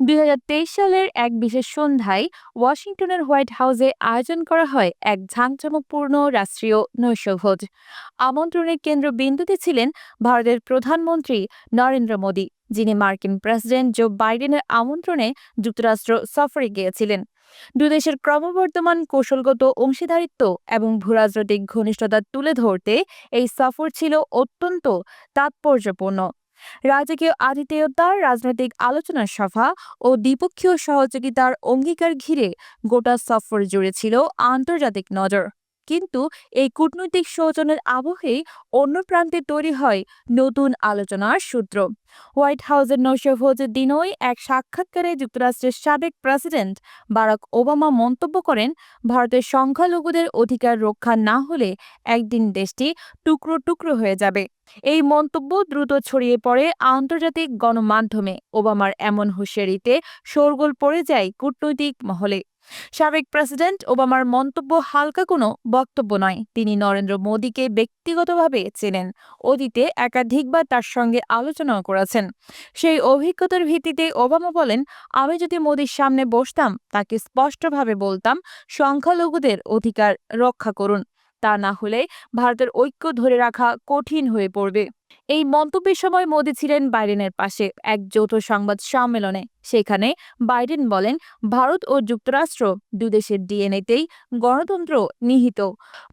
দুই হাজার তেইশ সালের এক বিশেষ সন্ধ্যায় ওয়াশিংটনের হোয়াইট হাউসে আয়োজন করা হয় এক ঝাঁকজমকপূর্ণ রাষ্ট্রীয় নৈশভোজ। আমন্ত্রণের কেন্দ্রবিন্দুতে ছিলেন ভারতের প্রধানমন্ত্রী নরেন্দ্র মোদী, যিনি মার্কিন প্রেসিডেন্ট জো বাইডেনের আমন্ত্রণে যুক্তরাষ্ট্র সফরে গিয়েছিলেন। দুদেশের ক্রমবর্ধমান কৌশলগত অংশীদারিত্ব এবং ভূরাজনৈতিক ঘনিষ্ঠতা তুলে ধরতে এই সফর ছিল অত্যন্ত তাৎপর্যপূর্ণ। রাজকীয় আতিথেয়তা রাজনৈতিক আলোচনা সভা ও দ্বিপক্ষীয় সহযোগিতার অঙ্গীকার ঘিরে গোটা সফর জুড়ে ছিল আন্তর্জাতিক নজর। কিন্তু এই কূটনৈতিক সৌজনের আবহেই অন্য প্রান্তে তৈরি হয় নতুন আলোচনার সূত্র। হোয়াইট হাউসের নৈশভোজের দিনই এক সাক্ষাৎকারে যুক্তরাষ্ট্রের সাবেক প্রেসিডেন্ট বারাক ওবামা মন্তব্য করেন, ভারতের সংখ্যালঘুদের অধিকার রক্ষা না হলে একদিন দেশটি টুকরো টুকরো হয়ে যাবে। এই মন্তব্য দ্রুত ছড়িয়ে পড়ে আন্তর্জাতিক গণমাধ্যমে। ওবামার এমন হুঁশিয়ারিতে শোরগোল পড়ে যায় কূটনৈতিক মহলে। সাবেক প্রেসিডেন্ট ওবামার মন্তব্য হালকা কোনো বক্তব্য নয়। তিনি নরেন্দ্র মোদীকে ব্যক্তিগতভাবে চেনেন, অতীতে একাধিকবার তার সঙ্গে আলোচনাও করেছেন। সেই অভিজ্ঞতার ভিত্তিতে ওবামা বলেন, আমি যদি মোদীর সামনে বসতাম, তাকে স্পষ্টভাবে বলতাম, সংখ্যালঘুদের অধিকার রক্ষা করুন। তা না হলে ভারতের ঐক্য ধরে রাখা কঠিন হয়ে পড়বে। এই মন্তব্যের সময় মোদি ছিলেন বাইডেনের পাশে এক যৌথ সংবাদ সম্মেলনে। সেখানে বাইডেন বলেন, ভারত ও যুক্তরাষ্ট্র দুদেশের ডিএনএতেই গণতন্ত্র নিহিত।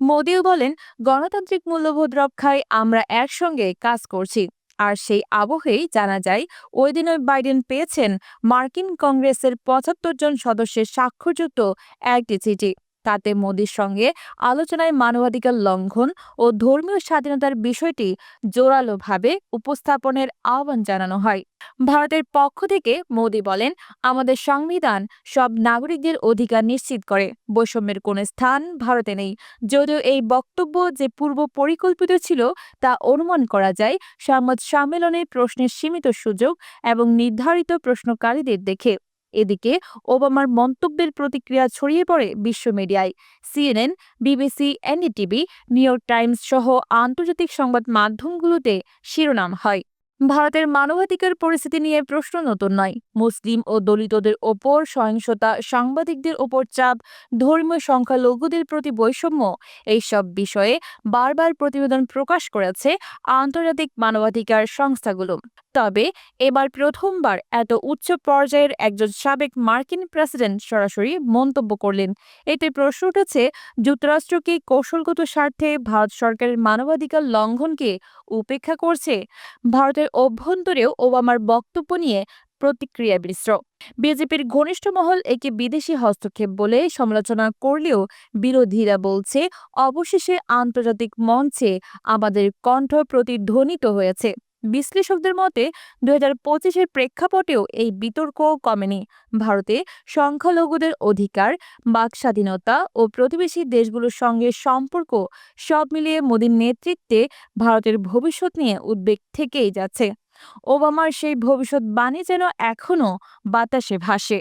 মোদিও বলেন, গণতান্ত্রিক মূল্যবোধ রক্ষায় আমরা একসঙ্গে কাজ করছি। আর সেই আবহেই জানা যায়, ওই দিনই বাইডেন পেয়েছেন মার্কিন কংগ্রেসের পঁচাত্তর জন সদস্যের স্বাক্ষরযুক্ত একটি চিঠি। তাতে মোদির সঙ্গে আলোচনায় মানবাধিকার লঙ্ঘন ও ধর্মীয় স্বাধীনতার বিষয়টি জোরালোভাবে উপস্থাপনের আহ্বান জানানো হয়। ভারতের পক্ষ থেকে মোদি বলেন, আমাদের সংবিধান সব নাগরিকদের অধিকার নিশ্চিত করে। বৈষম্যের কোনো স্থান ভারতে নেই। যদিও এই বক্তব্য যে পূর্ব পরিকল্পিত ছিল তা অনুমান করা যায়, সংবাদ সম্মেলনে প্রশ্নের সীমিত সুযোগ এবং নির্ধারিত প্রশ্নকারীদের দেখে। এদিকে ওবামার মন্তব্যের প্রতিক্রিয়া ছড়িয়ে পড়ে বিশ্ব মিডিয়ায়। CNN, BBC, NDTV, New York Times সহ আন্তর্জাতিক সংবাদ মাধ্যমগুলোতে শিরোনাম হয়। ভারতের মানবাধিকার পরিস্থিতি নিয়ে প্রশ্ন নতুন নয়। মুসলিম ও দলিতদের ওপর সহিংসতা, সাংবাদিকদের ওপর চাপ, ধর্মীয় সংখ্যালঘুদের প্রতি বৈষম্য, এইসব বিষয়ে বারবার প্রতিবেদন প্রকাশ করেছে আন্তর্জাতিক মানবাধিকার সংস্থাগুলো। তবে এবার প্রথমবার এত উচ্চ পর্যায়ের একজন সাবেক মার্কিন প্রেসিডেন্ট সরাসরি মন্তব্য করলেন। এতে প্রশ্ন উঠেছে যুক্তরাষ্ট্রকে কৌশলগত স্বার্থে ভারত সরকারের মানবাধিকার লঙ্ঘনকে উপেক্ষা করছে? ভারতের অভ্যন্তরেও ওবামার বক্তব্য নিয়ে প্রতিক্রিয়া মিশ্র বিজেপির ঘনিষ্ঠ মহল একে বিদেশি হস্তক্ষেপ বলে সমালোচনা করলেও বিরোধীরা বলছে, অবশেষে আন্তর্জাতিক মঞ্চে আমাদের কণ্ঠ প্রতিধ্বনিত হয়েছে। বিশ্লেষকদের মতে দুই হাজার পঁচিশের প্রেক্ষাপটেও এই বিতর্ক কমেনি। ভারতে সংখ্যালঘুদের অধিকার, বাক স্বাধীনতা ও প্রতিবেশী দেশগুলোর সঙ্গে সম্পর্ক সব মিলিয়ে মোদীর নেতৃত্বে ভারতের ভবিষ্যৎ নিয়ে উদ্বেগ থেকেই যাচ্ছে। ওবামার সেই ভবিষ্যৎবাণী যেন এখনও বাতাসে ভাসে।